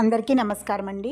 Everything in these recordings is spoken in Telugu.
అందరికీ నమస్కారం అండి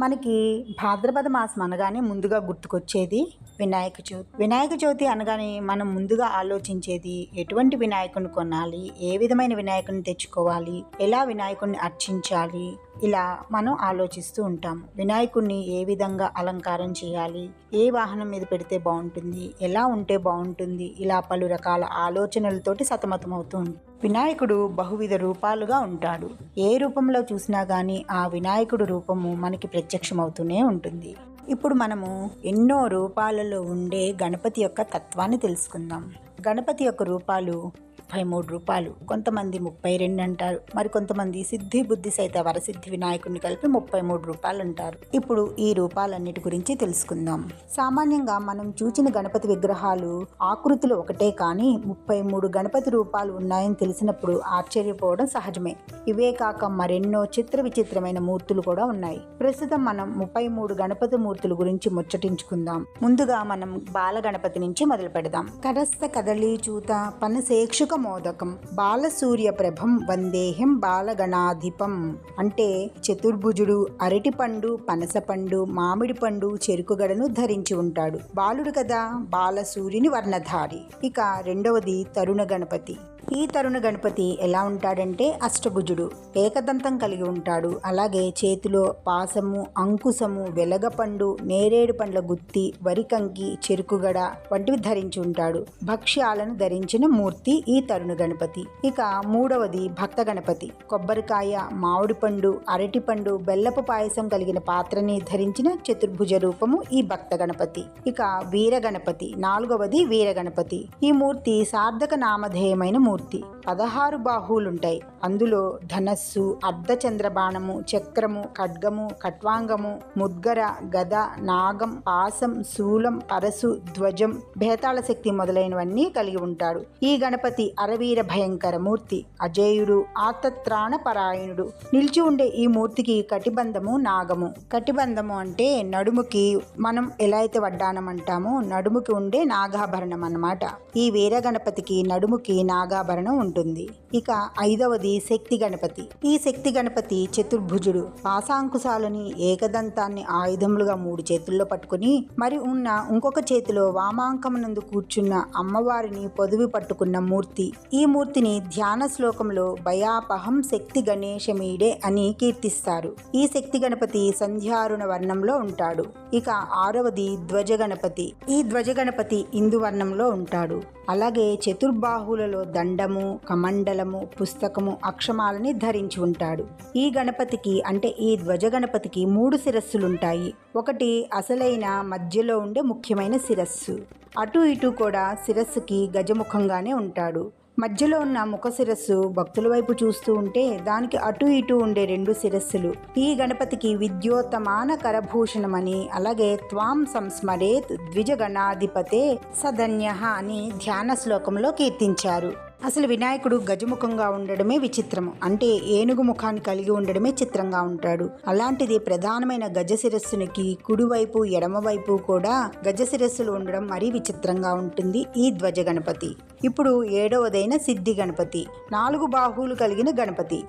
మనకి భాద్రపద మాసం అనగానే ముందుగా గుర్తుకొచ్చేది వినాయక చవితి. వినాయక చవితి అనగానే మనం ముందుగా ఆలోచించేది ఎటువంటి వినాయకుని కొనాలి ఏ విధమైన వినాయకుని తెచ్చుకోవాలి ఎలా వినాయకుని అర్చించాలి ఇలా మనం ఆలోచిస్తూ ఉంటాం. వినాయకుడిని ఏ విధంగా అలంకారం చేయాలి? ఏ వాహనం మీద పెడితే బాగుంటుంది? ఎలా ఉంటే బాగుంటుంది? ఇలా పలు రకాల ఆలోచనలతోటి సతమతమవుతూ ఉంటాం. వినాయకుడు బహువిధ రూపాలుగా ఉంటాడు. ఏ రూపంలో చూసినా కానీ ఆ వినాయకుడు రూపము మనకి ప్రత్యక్షమవుతూనే ఉంటుంది. ఇప్పుడు మనము ఎన్నో రూపాలలో ఉండే గణపతి యొక్క తత్వాన్ని తెలుసుకుందాం. గణపతి యొక్క రూపాలు ముప్పై మూడు రూపాయలు. కొంతమంది ముప్పై రెండు అంటారు. మరి కొంతమంది సిద్ధి బుద్ధి సైత వరసిద్ధి వినాయకుడిని కలిపి ముప్పై మూడు రూపాయలు అంటారు. ఇప్పుడు ఈ రూపాలన్నిటి గురించి తెలుసుకుందాం. సామాన్యంగా మనం చూచిన గణపతి విగ్రహాలు ఆకృతులు ఒకటే కానీ ముప్పై మూడు గణపతి రూపాలు ఉన్నాయని తెలిసినప్పుడు ఆశ్చర్యపోవడం సహజమే. ఇవే కాక మరెన్నో చిత్ర విచిత్రమైన మూర్తులు కూడా ఉన్నాయి. ప్రస్తుతం మనం ముప్పై మూడు గణపతి మూర్తుల గురించి ముచ్చటించుకుందాం. ముందుగా మనం బాల గణపతి నుంచి మొదలు పెడదాం కరస్థ కదళీ చూత పనసేక్షుక మోదకం బాలసూర్య ప్రభం వందేహం బాలగణాధిపం అంటే చతుర్భుజుడు అరటిపండు పనసపండు మామిడి పండు చెరుకుగడను ధరించి ఉంటాడు. బాలుడు కదా బాలసూర్యుని వర్ణధారి. ఇక రెండవది తరుణ గణపతి ఈ తరుణ గణపతి ఎలా ఉంటాడంటే అష్టభుజుడు ఏకదంతం కలిగి ఉంటాడు. అలాగే చేతిలో పాసము అంకుశము వెలగపండు నేరేడు పండ్ల గుత్తి వరికంకి చెరుకుగడ వంటివి ధరించి ఉంటాడు. భక్ష్యాలను ధరించిన మూర్తి ఈ తరుణ గణపతి. ఇక మూడవది భక్త గణపతి. కొబ్బరికాయ మామిడి పండు అరటి పండు బెల్లపు పాయసం కలిగిన పాత్రని ధరించిన చతుర్భుజ రూపము ఈ భక్త గణపతి. ఇక వీర గణపతి. నాలుగవది వీర గణపతి. ఈ మూర్తి సార్థక నామధేయమైన మూర్తి. పదహారు బాహువులుంటాయి. అందులో ధనస్సు అర్ధచంద్రబాణము చక్రము ఖడ్గము కట్వాంగము ముద్గర గద నాగం పాసం శూలం పరసు ధ్వజం భేతాళ శక్తి మొదలైనవన్నీ కలిగి ఉంటాడు. ఈ గణపతి అరవీర భయంకర మూర్తి. అజేయుడు ఆతత్రాణ పరాయణుడు నిలిచి ఉండే ఈ మూర్తికి కటిబంధము నాగము. కటిబంధము అంటే నడుముకి మనం ఎలా అయితే వడ్డానం అంటామో నడుముకి ఉండే నాగాభరణం అన్నమాట ఈ వీర గణపతికి నడుముకి నాగాభరణం ఉంటుంది. ఇక ఐదవది శక్తి గణపతి. ఈ శక్తి గణపతి చతుర్భుజుడు. పాశాంకుశాలని ఏకదంతాన్ని ఆయుధములుగా మూడు చేతుల్లో పట్టుకుని మరి ఉన్న ఇంకొక చేతిలో వామాంకమునందు కూర్చున్న అమ్మవారిని పొదివి పట్టుకున్న మూర్తి. ఈ మూర్తిని ధ్యాన శ్లోకంలో భయాపహం శక్తి గణేశమీడే అని కీర్తిస్తారు. ఈ శక్తి గణపతి సంధ్యారుణ వర్ణంలో ఉంటాడు. ఇక ఆరవది ధ్వజ గణపతి ఈ ధ్వజ గణపతి ఇందు వర్ణంలో ఉంటాడు. అలాగే చతుర్బాహులలో దండము కమండలము పుస్తకము అక్షమాలని ధరించి ఉంటాడు. ఈ గణపతికి అంటే ఈ ధ్వజ గణపతికి మూడు శిరస్సులుంటాయి. ఒకటి అసలైన మధ్యలో ఉండే ముఖ్యమైన శిరస్సు. అటు ఇటు కూడా శిరస్సుకి గజముఖంగానే ఉంటాడు. మధ్యలో ఉన్న ముఖ శిరస్సు భక్తుల వైపు చూస్తూ ఉంటే దానికి అటు ఇటు ఉండే రెండు శిరస్సులు. ఈ గణపతికి విద్యోత్తమాన కరభూషణమని అలాగే త్వాం సంస్మరేత్ ద్విజగణాధిపతే సధన్య అని ధ్యాన శ్లోకంలో కీర్తించారు. అసలు వినాయకుడు గజముఖంగా ఉండడమే విచిత్రము. అంటే ఏనుగు ముఖాన్ని కలిగి ఉండడమే చిత్రంగా ఉంటాడు. అలాంటిది ప్రధానమైన గజ శిరస్సునికి కుడివైపు ఎడమవైపు కూడా గజ శిరస్సులు ఉండడం మరీ విచిత్రంగా ఉంటుంది ఈ ధ్వజ గణపతి ఇప్పుడు ఏడవదైన సిద్ధి గణపతి. నాలుగు బాహువులు కలిగిన గణపతి.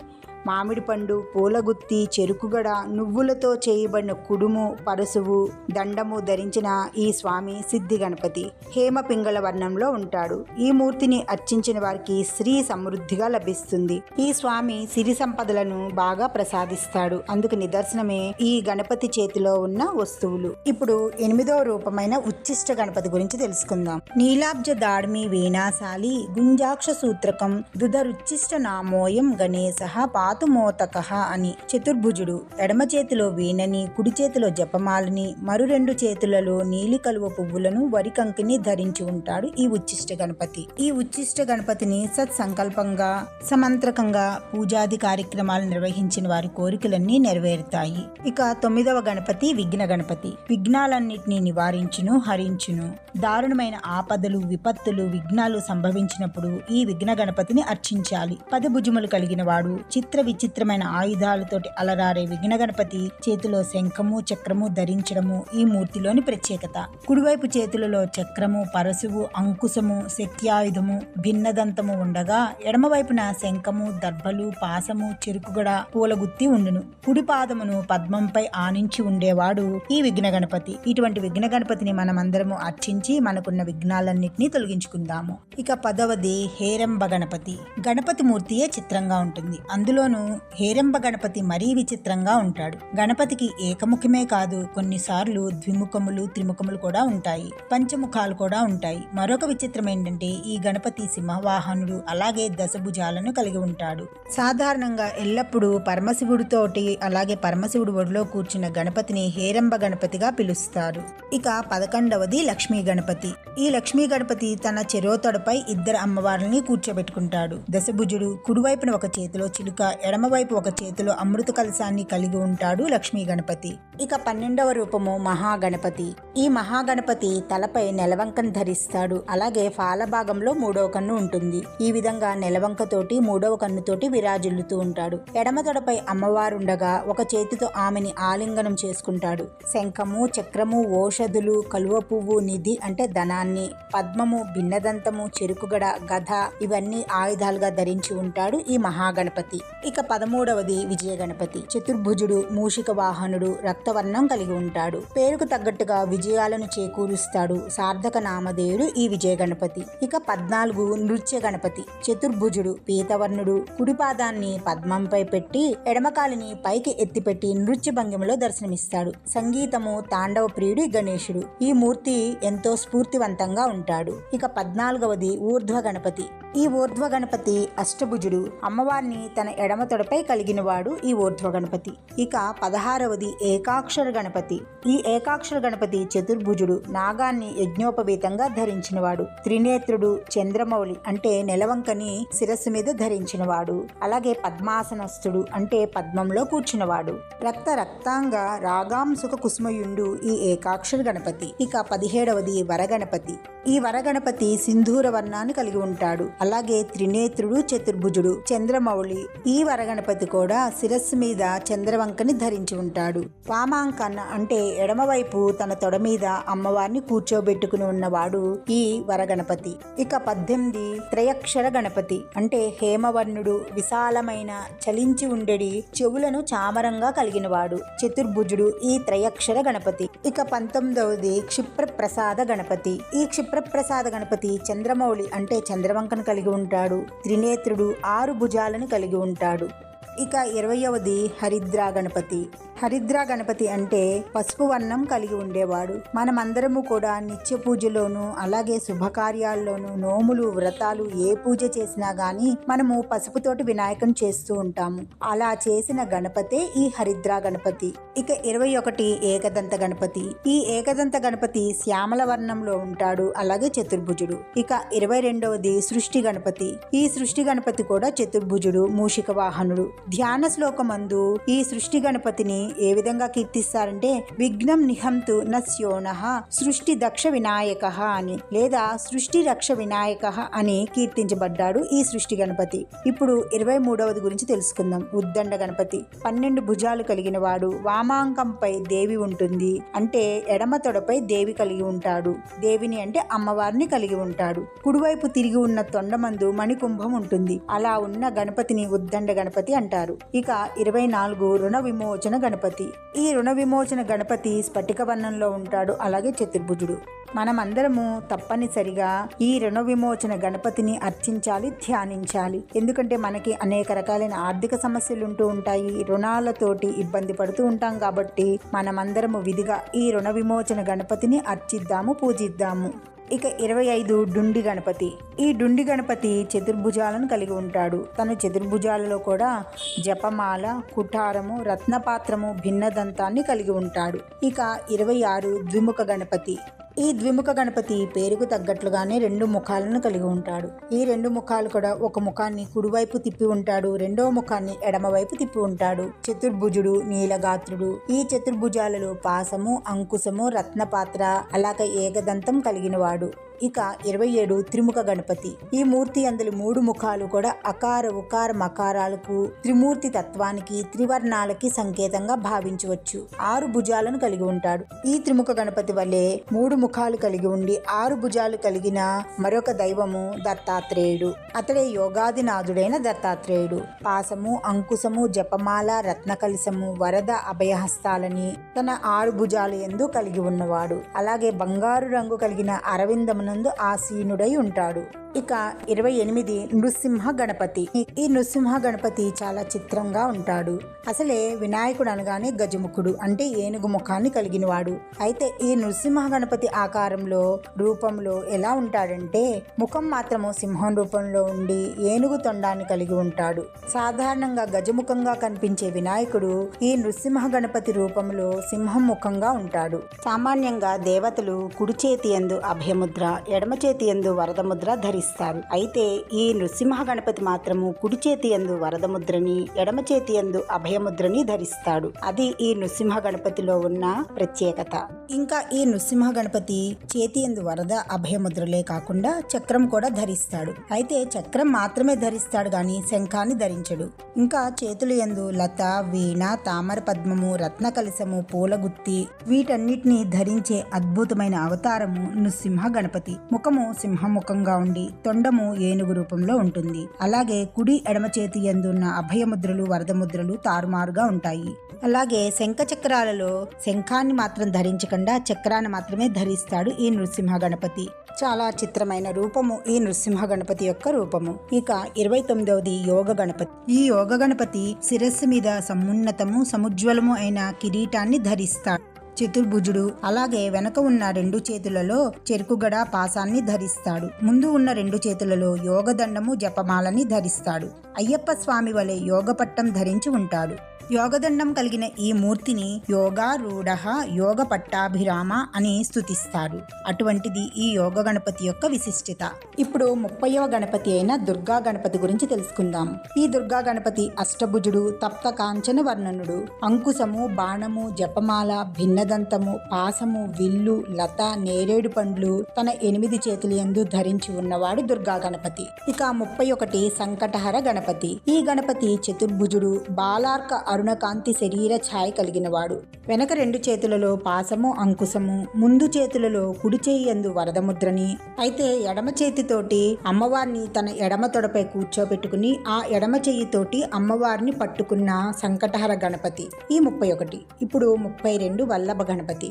మామిడి పండు పూలగుత్తి చెరుకుగడ నువ్వులతో చేయబడిన కుడుము పరసువు దండము ధరించిన ఈ స్వామి సిద్ధి గణపతి హేమ పింగళ వర్ణంలో ఉంటాడు. ఈ మూర్తిని అర్చించిన వారికి శ్రీ సమృద్ధిగా లభిస్తుంది. ఈ స్వామి సిరి సంపదలను బాగా ప్రసాదిస్తాడు. అందుకు నిదర్శనమే ఈ గణపతి చేతిలో ఉన్న వస్తువులు. ఇప్పుడు ఎనిమిదో రూపమైన ఉచ్చిష్ట గణపతి గురించి తెలుసుకుందాం. నీలాబ్జ దాడ్మి వీణాశాలి గుంజాక్ష సూత్రకం దుధరుచ్చిష్ట నామోయం గణేశ పా ధాతుమోతక అని చతుర్భుజుడు ఎడమ చేతిలో వీణని కుడి చేతిలో జపమాలని మరు రెండు చేతులలో నీలి కలువ పువ్వులను వరి కంకిని ధరించి ఉంటాడు ఈ ఉచ్చిష్ట గణపతి. ఈ ఉచ్చిష్ట గణపతిని సత్సంకల్పంగా సమంత్రకంగా పూజాది కార్యక్రమాలు నిర్వహించిన వారి కోరికలన్నీ నెరవేరుతాయి. ఇక తొమ్మిదవ గణపతి విఘ్న గణపతి. విఘ్నాలన్నిటినీ నివారించును హరించును. దారుణమైన ఆపదలు విపత్తులు విఘ్నాలు సంభవించినప్పుడు ఈ విఘ్న గణపతిని అర్చించాలి. పది భుజములు కలిగిన వాడు చిత్ర విచిత్రమైన ఆయుధాలతోటి అలరారే విఘ్న గణపతి చేతిలో శంఖము చక్రము ధరించడము ఈ మూర్తిలోని ప్రత్యేకత. కుడివైపు చేతులలో చక్రము పరశువు అంకుశము శక్త్యాయుధము భిన్నదంతము ఉండగా ఎడమవైపున శంఖము దర్భలు పాసము చెరుకుగడ పూలగుత్తి ఉండును. కుడి పాదమును పద్మంపై ఆనించి ఉండేవాడు ఈ విఘ్న గణపతి ఇటువంటి విఘ్న గణపతిని మనమందరము అర్చించి మనకున్న విఘ్నాలన్నింటినీ తొలగించుకుందాము. ఇక పదవది హేరంబ గణపతి. గణపతి మూర్తియే చిత్రంగా ఉంటుంది. అందులో అందులోనూ హేరంబ గణపతి మరీ విచిత్రంగా ఉంటాడు. గణపతికి ఏకముఖమే కాదు కొన్నిసార్లు ద్విముఖములు త్రిముఖములు కూడా ఉంటాయి. పంచముఖాలు కూడా ఉంటాయి. మరొక విచిత్రం ఏంటంటే ఈ గణపతి సింహవాహనుడు అలాగే దశభుజాలను కలిగి ఉంటాడు. సాధారణంగా ఎల్లప్పుడూ పరమశివుడితోటి అలాగే పరమశివుడు ఒడిలో కూర్చున్న గణపతిని హేరంబ గణపతిగా పిలుస్తారు. ఇక పదకొండవది లక్ష్మీ గణపతి. ఈ లక్ష్మీ గణపతి తన చెరోతొడపై ఇద్దరు అమ్మవార్లని కూర్చోబెట్టుకుంటాడు. దశభుజుడు కుడివైపున ఒక చేతిలో చిలుక ఎడమవైపు ఒక చేతిలో అమృత కలశాన్ని కలిగి ఉంటాడు లక్ష్మీ గణపతి. ఇక పన్నెండవ రూపము మహాగణపతి. ఈ మహాగణపతి తలపై నెలవంకను ధరిస్తాడు. అలాగే ఫాల భాగంలో మూడవ కన్ను ఉంటుంది. ఈ విధంగా నెలవంకతోటి మూడవ కన్నుతోటి విరాజిల్లుతూ ఉంటాడు. ఎడమ తొడపై అమ్మవారుండగా ఒక చేతితో ఆమెని ఆలింగనం చేసుకుంటాడు. శంఖము చక్రము ఓషధులు కలువ పువ్వు నిధి అంటే ధనాన్ని పద్మము భిన్నదంతము చెరుకుగడ గధ ఇవన్నీ ఆయుధాలుగా ధరించి ఉంటాడు ఈ మహాగణపతి. ఇక పదమూడవది విజయ గణపతి చతుర్భుజుడు మూషిక వాహనుడు రక్తవర్ణం కలిగి ఉంటాడు. పేరుకు తగ్గట్టుగా విజయాలను చేకూరుస్తాడు సార్థక నామధేయుడు ఈ విజయ గణపతి ఇక పద్నాలుగు నృత్య గణపతి చతుర్భుజుడు పీతవర్ణుడు కుడిపాదాన్ని పద్మంపై పెట్టి ఎడమకాలిని పైకి ఎత్తిపెట్టి నృత్య భంగిమలో దర్శనమిస్తాడు. సంగీతము తాండవ ప్రియుడు గణేశుడు. ఈ మూర్తి ఎంతో స్ఫూర్తివంతంగా ఉంటాడు. ఇక పద్నాలుగవది ఊర్ధ్వ గణపతి ఈ ఊర్ధ్వ గణపతి అష్టభుజుడు. అమ్మవారిని తన ఎడమ తొడపై కలిగినవాడు ఈ ఊర్ధ్వ గణపతి. ఇక పదహారవది ఏకాక్షర గణపతి. ఈ ఏకాక్షర గణపతి చతుర్భుజుడు నాగాన్ని యజ్ఞోపవీతంగా ధరించినవాడు. త్రినేత్రుడు చంద్రమౌళి అంటే నెలవంకని శిరస్సు మీద ధరించినవాడు. అలాగే పద్మాసనస్థుడు అంటే పద్మంలో కూర్చున్నవాడు. రక్త రక్తాంగ రాగాంసుక కుసుమయుండు ఈ ఏకాక్షర గణపతి. ఇక పదిహేడవది వరగణపతి. ఈ వరగణపతి సింధూర వర్ణాన్ని కలిగి ఉంటాడు. అలాగే త్రినేత్రుడు చతుర్భుజుడు చంద్రమౌళి ఈ వరగణపతి కూడా శిరస్సు మీద చంద్రవంకని ధరించి ఉంటాడు. వామాంకన్న అంటే ఎడమవైపు తన తొడ మీద అమ్మవారిని కూర్చోబెట్టుకుని ఉన్నవాడు ఈ వరగణపతి. ఇక పద్దెనిమిది త్రయక్షర గణపతి అంటే హేమవర్ణుడు విశాలమైన చలించి ఉండడి చెవులను చామరంగా కలిగినవాడు. చతుర్భుజుడు ఈ త్రయక్షర గణపతి. ఇక పంతొమ్మిదవది క్షిప్రప్రసాద గణపతి. ఈ క్షిప్రప్రసాద గణపతి చంద్రమౌళి అంటే చంద్రవంకను కలిగి ఉంటాడు. త్రినేత్రుడు ఆరు భుజాలను కలిగి ఉంటాడు. اور ఇక ఇరవయవది హరిద్రా గణపతి హరిద్రా గణపతి అంటే పసుపు వర్ణం కలిగి ఉండేవాడు. మనమందరము కూడా నిత్య పూజలోను అలాగే శుభకార్యాల్లోనూ నోములు వ్రతాలు ఏ పూజ చేసినా గాని మనము పసుపుతోటి వినాయకం చేస్తూ ఉంటాము. అలా చేసిన గణపతే ఈ హరిద్రా గణపతి ఇక ఇరవై ఒకటి ఏకదంత గణపతి. ఈ ఏకదంత గణపతి శ్యామల వర్ణంలో ఉంటాడు అలాగే చతుర్భుజుడు. ఇక ఇరవై రెండవది సృష్టి గణపతి. ఈ సృష్టి గణపతి కూడా చతుర్భుజుడు మూషిక వాహనుడు. ధ్యాన శ్లోకమందు ఈ సృష్టి గణపతిని ఏ విధంగా కీర్తిస్తారంటే విఘ్నం నిహంతు నస్యోన సృష్టి దక్ష వినాయక అని లేదా సృష్టి రక్ష వినాయక అని కీర్తించబడ్డాడు ఈ సృష్టి గణపతి. ఇప్పుడు ఇరవై మూడవది గురించి తెలుసుకుందాం. ఉద్దండ గణపతి. పన్నెండు భుజాలు కలిగిన వాడు వామాంకంపై దేవి ఉంటుంది. అంటే ఎడమ తొడపై దేవి కలిగి ఉంటాడు. దేవిని అంటే అమ్మవారిని కలిగి ఉంటాడు. కుడివైపు తిరిగి ఉన్న తొండమందు మణికుంభం ఉంటుంది. అలా ఉన్న గణపతిని ఉద్దండ గణపతి అంటారు. ఇక ఇరవై నాలుగు రుణ విమోచన గణపతి. ఈ రుణ విమోచన గణపతి స్ఫటిక వర్ణంలో ఉంటాడు. అలాగే చతుర్భుజుడు. మనమందరము తప్పనిసరిగా ఈ రుణ విమోచన గణపతిని అర్చించాలి ధ్యానించాలి. ఎందుకంటే మనకి అనేక రకాలైన ఆర్థిక సమస్యలు ఉంటూ ఉంటాయి. రుణాలతోటి ఇబ్బంది పడుతూ ఉంటాం కాబట్టి మనమందరము విధిగా ఈ రుణ విమోచన గణపతిని అర్చిద్దాము పూజిద్దాము. ఇక ఇరవై ఐదు డుండి గణపతి. ఈ డుండి గణపతి చతుర్భుజాలను కలిగి ఉంటాడు. తన చతుర్భుజాలలో కూడా జపమాల కుఠారము రత్నపాత్రము భిన్నదంతాన్ని కలిగి ఉంటాడు. ఇక ఇరవై ఆరు ద్విముఖ గణపతి. ఈ ద్విముఖ గణపతి పేరుకు తగ్గట్లుగానే రెండు ముఖాలను కలిగి ఉంటాడు. ఈ రెండు ముఖాలు కూడా ఒక ముఖాన్ని కుడివైపు తిప్పి ఉంటాడు రెండవ ముఖాన్ని ఎడమవైపు తిప్పి ఉంటాడు. చతుర్భుజుడు నీలగాత్రుడు. ఈ చతుర్భుజాలలో పాసము అంకుశము రత్నపాత్ర అలాగే ఏకదంతం కలిగినవాడు. ఇక ఇరవై ఏడు త్రిముఖ గణపతి. ఈ మూర్తి అందులో మూడు ముఖాలు కూడా అకార ఉకార మకారాలకు త్రిమూర్తి తత్వానికి త్రివర్ణాలకి సంకేతంగా భావించవచ్చు. ఆరు భుజాలను కలిగి ఉంటాడు. ఈ త్రిముఖ గణపతి వల్లే మూడు ముఖాలు కలిగి ఉండి ఆరు భుజాలు కలిగిన మరొక దైవము దత్తాత్రేయుడు. అతడే యోగాదినాథుడైన దత్తాత్రేయుడు. పాసము అంకుశము జపమాల రత్నకలిసము వరద అభయహస్తాలని తన ఆరు భుజాలు ఎందు కలిగి ఉన్నవాడు. అలాగే బంగారు రంగు కలిగిన నందు ఆసీనుడై ఉంటాడు. ఇక ఇరవై ఎనిమిది నృసింహ గణపతి. ఈ- నృసింహ గణపతి చాలా చిత్రంగా ఉంటాడు. అసలే వినాయకుడు అనగానే గజముఖుడు అంటే ఏనుగు ముఖాన్ని కలిగినవాడు. అయితే ఈ నృసింహ గణపతి ఆకారంలో రూపంలో ఎలా ఉంటాడంటే ముఖం మాత్రము సింహం రూపంలో ఉండి ఏనుగు తొండాన్ని కలిగి ఉంటాడు. సాధారణంగా గజముఖంగా కనిపించే వినాయకుడు ఈ నృసింహ గణపతి రూపంలో సింహం ముఖంగా ఉంటాడు. సామాన్యంగా దేవతలు కుడి చేతి ఎందు అభయముద్ర ఎడమ చేతి ఎందు వరదముద్ర ఇస్తారు. అయితే ఈ నృసింహ గణపతి మాత్రము కుడి చేతి ఎందు వరదముద్రని ఎడమ చేతి ఎందు అభయముద్రని ధరిస్తాడు. అది ఈ నృసింహ గణపతిలో ఉన్న ప్రత్యేకత. ఇంకా ఈ నృసింహ గణపతి చేతి ఎందు వరద అభయముద్రలే కాకుండా చక్రం కూడా ధరిస్తాడు. అయితే చక్రం మాత్రమే ధరిస్తాడు గాని శంఖాన్ని ధరించడు. ఇంకా చేతులు ఎందు లత వీణ తామర పద్మము రత్న కలశము పూలగుత్తి వీటన్నిటిని ధరించే అద్భుతమైన అవతారము నృసింహ గణపతి ముఖము సింహముఖంగా ఉండి తొండము ఏనుగు రూపంలో ఉంటుంది. అలాగే కుడి ఎడమ చేతి ఎందున్న అభయముద్రలు వరదముద్రలు తారుమారుగా ఉంటాయి. అలాగే శంఖ చక్రాలలో శంఖాన్ని మాత్రం ధరించకుండా చక్రాన్ని మాత్రమే ధరిస్తాడు ఈ నృసింహ గణపతి చాలా చిత్రమైన రూపము ఈ నృసింహ గణపతి యొక్క రూపము. ఇక ఇరవై తొమ్మిదవది యోగ గణపతి ఈ యోగ గణపతి శిరస్సు మీద సమున్నతము సముజ్వలము అయిన కిరీటాన్ని ధరిస్తాడు. చతుర్భుజుడు. అలాగే వెనక ఉన్న రెండు చేతులలో చెరుకుగడ పాసాన్ని ధరిస్తాడు. ముందు ఉన్న రెండు చేతులలో యోగదండము జపమాలని ధరిస్తాడు. అయ్యప్ప స్వామి వలె యోగపట్టం ధరించి ఉంటాడు. యోగదండం కలిగిన ఈ మూర్తిని యోగారూఢ యోగ పట్టాభిరామ అని స్థుతిస్తారు అటువంటిది ఈ యోగ గణపతి యొక్క విశిష్టత. ఇప్పుడు ముప్పైవ గణపతి అయిన దుర్గా గణపతి గురించి తెలుసుకుందాం. ఈ దుర్గా గణపతి అష్టభుజుడు తప్త కాంచన వర్ణనుడు. అంకుశము బాణము జపమాల భిన్న భిన్నదంతము పాసము విల్లు లత నేరేడు పండ్లు తన ఎనిమిది చేతులు ఎందు ధరించి ఉన్నవాడు దుర్గా గణపతి. ఇక ముప్పై ఒకటి సంకటహర గణపతి. ఈ గణపతి చతుర్భుజుడు బాలార్క అరుణకాంతి శరీర ఛాయ కలిగినవాడు. వెనక రెండు చేతులలో పాసము అంకుశము ముందు చేతులలో కుడి చేయి యందు వరదముద్రని అయితే ఎడమ చేతితోటి అమ్మవారిని తన ఎడమ తొడపై కూర్చోబెట్టుకుని ఆ ఎడమ చెయ్యితోటి అమ్మవారిని పట్టుకున్న సంకటహర గణపతి. ఈ ముప్పై ఒకటి ఇప్పుడు ముప్పై రెండు వల్ల వల్లభ గణపతి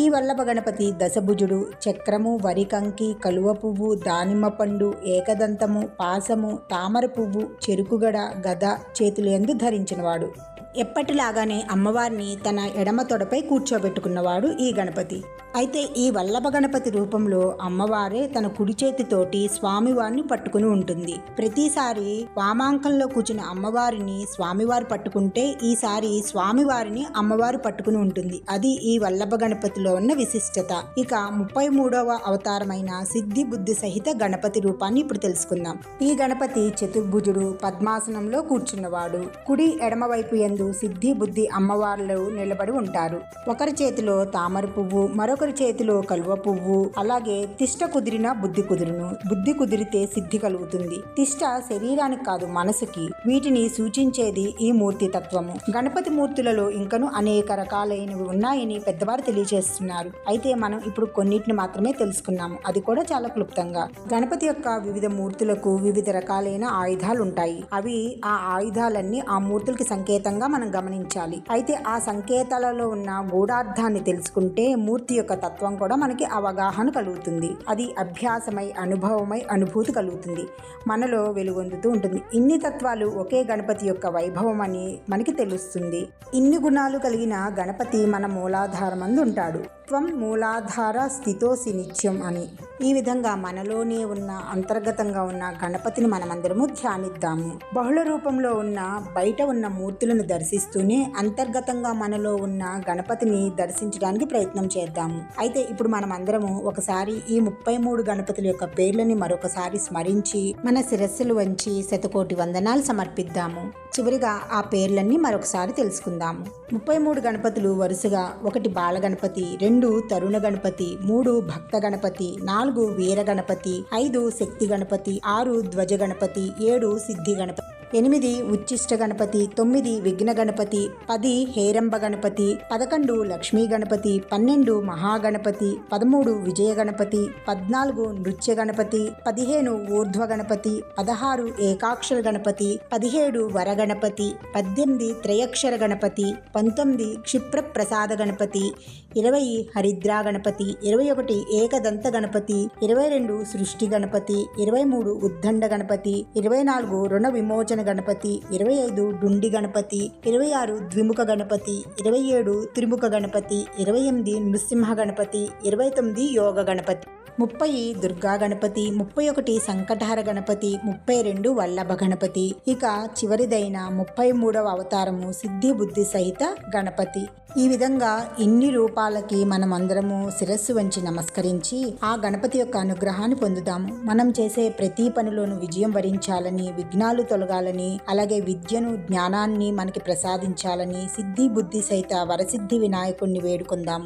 ఈ వల్లభ గణపతి దశభుజుడు చక్రము వరికంకి కలువ పువ్వు దానిమ్మ పండు ఏకదంతము పాసము తామర పువ్వు చెరుకుగడ గద చేతులు ఎందు ధరించినవాడు. ఎప్పటిలాగానే అమ్మవారిని తన ఎడమ తొడపై కూర్చోబెట్టుకున్నవాడు ఈ గణపతి. అయితే ఈ వల్లభ గణపతి రూపంలో అమ్మవారే తన కుడి చేతితోటి స్వామివారిని పట్టుకుని ఉంటుంది. ప్రతిసారి వామాంకంలో కూర్చున్న అమ్మవారిని స్వామివారు పట్టుకుంటే ఈసారి స్వామివారిని అమ్మవారు పట్టుకుని ఉంటుంది. అది ఈ వల్లభ గణపతిలో ఉన్న విశిష్టత. ఇక ముప్పై మూడవ అవతారమైన సిద్ధి బుద్ధి సహిత గణపతి రూపాన్ని ఇప్పుడు తెలుసుకుందాం. ఈ గణపతి చతుర్భుజుడు పద్మాసనంలో కూర్చున్నవాడు. కుడి ఎడమవైపు ఎందు ముందు సిద్ధి బుద్ధి అమ్మవార్లు నిలబడి ఉంటారు. ఒకరి చేతిలో తామర పువ్వు మరొకరి చేతిలో కలువ పువ్వు అలాగే తిష్ట కుదిరిన బుద్ధి కుదురును. బుద్ధి కుదిరితే సిద్ధి కలుగుతుంది. తిష్ట శరీరానికి కాదు మనసుకి. వీటిని సూచించేది ఈ మూర్తి తత్వము. గణపతి మూర్తులలో ఇంకను అనేక రకాలైనవి ఉన్నాయని పెద్దవారు తెలియజేస్తున్నారు. అయితే మనం ఇప్పుడు కొన్నిటిని మాత్రమే తెలుసుకున్నాము. అది కూడా చాలా క్లుప్తంగా. గణపతి యొక్క వివిధ మూర్తులకు వివిధ రకాలైన ఆయుధాలు ఉంటాయి. అవి ఆ ఆయుధాలన్నీ ఆ మూర్తులకి సంకేతంగా మనం గమనించాలి. అయితే ఆ సంకేతాలలో ఉన్న గూఢార్థాన్ని తెలుసుకుంటే మూర్తి యొక్క తత్వం కూడా మనకి అవగాహన కలుగుతుంది. అది అభ్యాసమై అనుభవమై అనుభూతి కలుగుతుంది. మనలో వెలుగొందుతూ ఉంటుంది. ఇన్ని తత్వాలు ఒకే గణపతి యొక్క వైభవం అని మనకి తెలుస్తుంది. ఇన్ని గుణాలు కలిగిన గణపతి మన మూలాధారమందు ఉంటాడు. త్వం మూలాధార స్థితోసి నిత్యం అని. ఈ విధంగా మనలోనే ఉన్న అంతర్గతంగా ఉన్న గణపతిని మనమందరము ధ్యానిద్దాము. బహుళ రూపంలో ఉన్న బయట ఉన్న మూర్తులను దర్శిస్తూనే అంతర్గతంగా మనలో ఉన్న గణపతిని దర్శించడానికి ప్రయత్నం చేద్దాము. అయితే ఇప్పుడు మనం ఒకసారి ఈ ముప్పై మూడు గణపతుల యొక్క పేర్లని మరొకసారి స్మరించి మన శిరస్సులు వంచి శతకోటి వందనాలు సమర్పిద్దాము. చివరిగా ఆ పేర్లన్నీ మరొకసారి తెలుసుకుందాము. ముప్పై మూడు గణపతులు వరుసగా ఒకటి బాలగణపతి రెండు రెండు తరుణ గణపతి మూడు భక్త గణపతి నాలుగు వీర గణపతి ఐదు శక్తి గణపతి ఆరు ధ్వజ గణపతి ఏడు సిద్ధి గణపతి. ఎనిమిది ఉచ్చిష్ట గణపతి తొమ్మిది విఘ్న గణపతి పది హేరంబ గణపతి పదకొండు లక్ష్మీ గణపతి పన్నెండు మహాగణపతి పదమూడు విజయ గణపతి పద్నాలుగు నృత్య గణపతి పదిహేను ఊర్ధ్వ గణపతి పదహారు ఏకాక్షర గణపతి పదిహేడు వరగణపతి పద్దెనిమిది త్రయక్షర గణపతి పంతొమ్మిది క్షిప్రప్రసాద గణపతి ఇరవై హరిద్రా గణపతి ఇరవై ఒకటి ఏకదంత గణపతి ఇరవై రెండు సృష్టి గణపతి ఇరవై మూడు ఉద్దండ గణపతి ఇరవై నాలుగు రుణ విమోచన గణపతి ఇరవై ఐదు డుండి గణపతి ఇరవై ఆరు ద్విముఖ గణపతి ఇరవై ఏడు త్రిముఖ గణపతి ఇరవై ఎనిమిది నృసింహ గణపతి ఇరవై తొమ్మిది యోగ గణపతి. ముప్పై దుర్గా గణపతి ముప్పై ఒకటి సంకటహర గణపతి ముప్పై రెండు వల్లభ గణపతి. ఇక చివరిదైన ముప్పై మూడవ అవతారము సిద్ధి బుద్ధి సహిత గణపతి. ఈ విధంగా ఇన్ని రూపాలకి మనం అందరము శిరస్సు వంచి నమస్కరించి ఆ గణపతి యొక్క అనుగ్రహాన్ని పొందుదాము. మనం చేసే ప్రతి పనిలోనూ విజయం వరించాలని విఘ్నాలు తొలగాలని అలాగే విద్యను జ్ఞానాన్ని మనకి ప్రసాదించాలని సిద్ధి బుద్ధి సహిత వరసిద్ధి వినాయకుణ్ణి వేడుకుందాము.